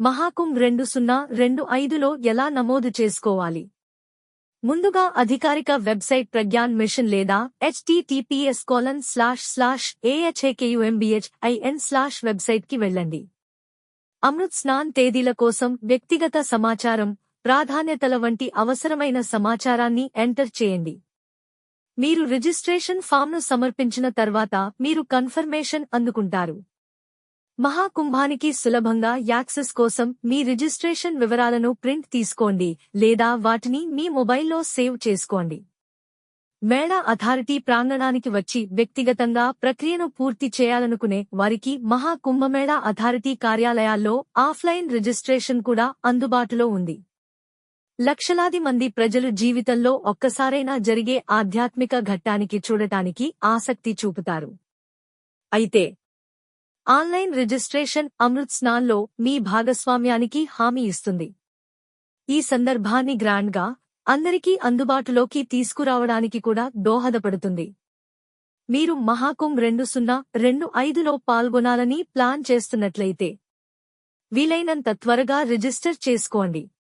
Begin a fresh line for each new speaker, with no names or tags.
మహాకుంభ్ రెండు సున్నా రెండు ఐదులో ఎలా నమోదు చేసుకోవాలి? ముందుగా అధికారిక వెబ్సైట్ ప్రజ్ఞాన్ మిషన్ లేదా HTTPS colon slash slash AHAKUMBH IN slash వెబ్సైట్కి వెళ్ళండి. అమృత్ స్నాన్ తేదీల కోసం వ్యక్తిగత సమాచారం ప్రాధాన్యతల వంటి అవసరమైన సమాచారాన్ని ఎంటర్ చేయండి. మీరు రిజిస్ట్రేషన్ ఫామ్ను సమర్పించిన తర్వాత మీరు కన్ఫర్మేషన్ అందుకుంటారు. మహాకుంభానికి సులభంగా యాక్సెస్ కోసం మీ రిజిస్ట్రేషన్ వివరాలను ప్రింట్ తీసుకోండి లేదా వాటిని మీ మొబైల్లో సేవ్ చేసుకోండి. మేళా అథారిటీ ప్రాంగణానికి వచ్చి వ్యక్తిగతంగా ప్రక్రియను పూర్తి చేయాలనుకునే వారికి మహాకుంభమేళా అథారిటీ కార్యాలయాల్లో ఆఫ్లైన్ రిజిస్ట్రేషన్ కూడా అందుబాటులో ఉంది. లక్షలాది మంది ప్రజలు జీవితంలో ఒక్కసారైనా జరిగే ఆధ్యాత్మిక ఘట్టానికి చూడటానికి ఆసక్తి చూపుతారు. అయితే ఆన్లైన్ రిజిస్ట్రేషన్ అమృత్ స్నాన్లో మీ భాగస్వామ్యానికి హామీ ఇస్తుంది. ఈ సందర్భాన్ని గ్రాండ్గా అందరికీ అందుబాటులోకి తీసుకురావడానికి కూడా దోహదపడుతుంది. మీరు మహాకుంభ్ రెండు సున్నా రెండు ఐదులో పాల్గొనాలని ప్లాన్ చేస్తున్నట్లయితే వీలైనంత త్వరగా రిజిస్టర్ చేసుకోండి.